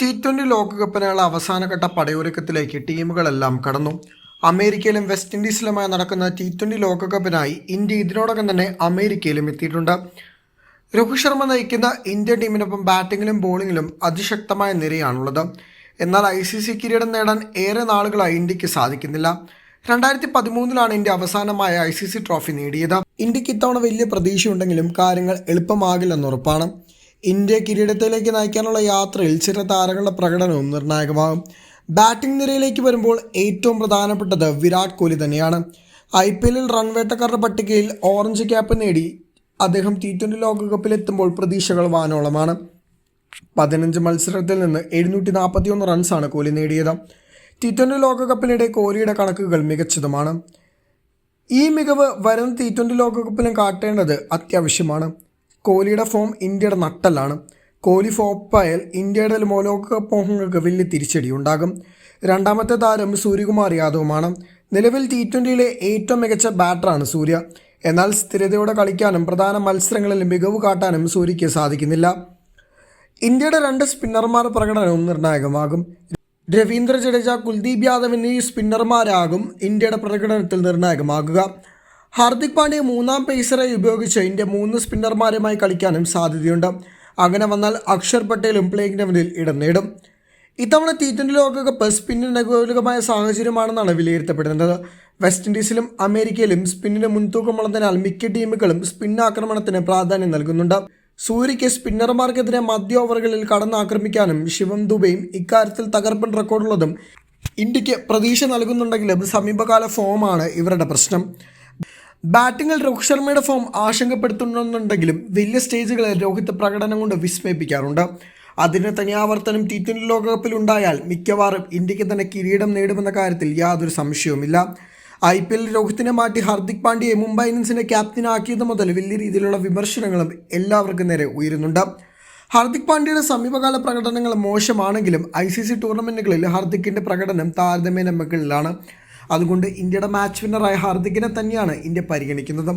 T twenty ലോകകപ്പിനുള്ള അവസാനഘട്ട പടയൊരുക്കത്തിലേക്ക് ടീമുകളെല്ലാം കടന്നു. അമേരിക്കയിലും വെസ്റ്റ് ഇൻഡീസിലുമായി നടക്കുന്ന ടി ട്വന്റി ലോകകപ്പിനായി ഇന്ത്യ ഇതിനോടകം തന്നെ അമേരിക്കയിലും എത്തിയിട്ടുണ്ട്. രോഹിത് ശർമ്മ നയിക്കുന്ന ഇന്ത്യൻ ടീമിനൊപ്പം ബാറ്റിങ്ങിലും ബോളിങ്ങിലും അതിശക്തമായ നിരയാണുള്ളത്. എന്നാൽ ഐ സി സി കിരീടം നേടാൻ ഏറെ നാളുകളായി ഇന്ത്യയ്ക്ക് സാധിക്കുന്നില്ല. രണ്ടായിരത്തി പതിമൂന്നിലാണ് ഇന്ത്യ അവസാനമായ ഐ സി സി ട്രോഫി നേടിയത്. ഇന്ത്യയ്ക്ക് ഇത്തവണ വലിയ പ്രതീക്ഷയുണ്ടെങ്കിലും കാര്യങ്ങൾ എളുപ്പമാകില്ലെന്നുറപ്പാണ് ഇന്ത്യ കിരീടത്തിലേക്ക് നയിക്കാനുള്ള യാത്രയിൽ ചില താരങ്ങളുടെ പ്രകടനവും നിർണായകമാകും. ബാറ്റിംഗ് നിരയിലേക്ക് വരുമ്പോൾ ഏറ്റവും പ്രധാനപ്പെട്ടത് വിരാട് കോഹ്ലി തന്നെയാണ്. ഐ പി എല്ലിൽ റൺവേട്ടക്കാരുടെ പട്ടികയിൽ ഓറഞ്ച് ക്യാപ്പ് നേടി അദ്ദേഹം ടി ട്വന്റി ലോകകപ്പിലെത്തുമ്പോൾ പ്രതീക്ഷകൾ വാനോളമാണ്. പതിനഞ്ച് മത്സരത്തിൽ നിന്ന് എഴുന്നൂറ്റി നാൽപ്പത്തി ഒന്ന് റൺസാണ് കോഹ്ലി നേടിയത്. ടി ട്വന്റി ലോകകപ്പിനിടെ കോഹ്ലിയുടെ കണക്കുകൾ മികച്ചതുമാണ്. ഈ മികവ് വരുന്ന ടി ട്വന്റി ലോകകപ്പിലും കാട്ടേണ്ടത് അത്യാവശ്യമാണ്. കോഹ്ലിയുടെ ഫോം ഇന്ത്യയുടെ നട്ടലാണ് കോഹ്ലി ഫോപ്പായാൽ ഇന്ത്യയുടെ ലോകകപ്പ് മോഹങ്ങൾക്ക് വലിയ തിരിച്ചടിയുണ്ടാകും രണ്ടാമത്തെ താരം സൂര്യകുമാർ യാദവുമാണ്. നിലവിൽ ടി ട്വന്റിയിലെ ഏറ്റവും മികച്ച ബാറ്ററാണ് സൂര്യ. എന്നാൽ സ്ഥിരതയോടെ കളിക്കാനും പ്രധാന മത്സരങ്ങളിൽ മികവ് കാട്ടാനും സൂര്യയ്ക്ക് സാധിക്കുന്നില്ല. ഇന്ത്യയുടെ രണ്ട് സ്പിന്നർമാർ പ്രകടനവും നിർണായകമാകും. രവീന്ദ്ര ജഡേജ കുൽദീപ് യാദവ് എന്നീ സ്പിന്നർമാരാകും ഇന്ത്യയുടെ പ്രകടനത്തിൽ നിർണായകമാകുക. ഹാർദിക് പാണ്ഡ്യ മൂന്നാം പേസറെ ഉപയോഗിച്ച് ഇന്ത്യ മൂന്ന് സ്പിന്നർമാരുമായി കളിക്കാനും സാധ്യതയുണ്ട്. അങ്ങനെ വന്നാൽ അക്ഷർ പട്ടേലും പ്ലേയിങ് ലെവനിൽ ഇടം നേടും. ഇത്തവണ ടി ട്വന്റി ലോകകപ്പ് സ്പിന്നിന് അനുകൂലമായ സാഹചര്യമാണെന്നാണ് വിലയിരുത്തപ്പെടുന്നത്. വെസ്റ്റ് ഇൻഡീസിലും അമേരിക്കയിലും സ്പിന്നിന് മുൻതൂക്കമുള്ളതിനാൽ മിക്ക ടീമുകളും സ്പിൻ ആക്രമണത്തിന് പ്രാധാന്യം നൽകുന്നുണ്ട്. സൂര്യയ്ക്ക് സ്പിന്നർമാർക്കെതിരെ മധ്യ ഓവറുകളിൽ കടന്നാക്രമിക്കാനും ശിവം ദുബൈയും ഇക്കാര്യത്തിൽ തകർപ്പൻ റെക്കോർഡുള്ളതും ഇന്ത്യയ്ക്ക് പ്രതീക്ഷ നൽകുന്നുണ്ടെങ്കിലും സമീപകാല ഫോമാണ് ഇവരുടെ പ്രശ്നം. ബാറ്റിങ്ങിൽ രോഹിത് ശർമ്മയുടെ ഫോം ആശങ്കപ്പെടുത്തുന്നുണ്ടെങ്കിലും വലിയ സ്റ്റേജുകളിൽ രോഹിത് പ്രകടനം കൊണ്ട് വിസ്മയിപ്പിക്കാറുണ്ട്. അതിന് തനിയാവർത്തനം ടി ട്വന്റി ലോകകപ്പിൽ ഉണ്ടായാൽ മിക്കവാറും ഇന്ത്യയ്ക്ക് തന്നെ കിരീടം നേടുമെന്ന കാര്യത്തിൽ യാതൊരു സംശയവുമില്ല. ഐ പി എല്ലിൽ രോഹിത്തിനെ മാറ്റി ഹാർദിക് പാണ്ഡ്യയെ മുംബൈ ഇന്ത്യൻസിനെ ക്യാപ്റ്റനാക്കിയത് മുതൽ വലിയ രീതിയിലുള്ള വിമർശനങ്ങളും എല്ലാവർക്കും നേരെ ഉയരുന്നുണ്ട്. ഹാർദിക് പാണ്ഡ്യയുടെ സമീപകാല പ്രകടനങ്ങൾ മോശമാണെങ്കിലും ഐ സി സി ടൂർണമെന്റുകളിൽ ഹാർദിക്കിന്റെ പ്രകടനം താരതമ്യേന മുകളിലാണ് അതുകൊണ്ട് ഇന്ത്യയുടെ മാച്ച് വിന്നറായ ഹാർദിക്കിനെ തന്നെയാണ് ഇന്ത്യ പരിഗണിക്കുന്നത്.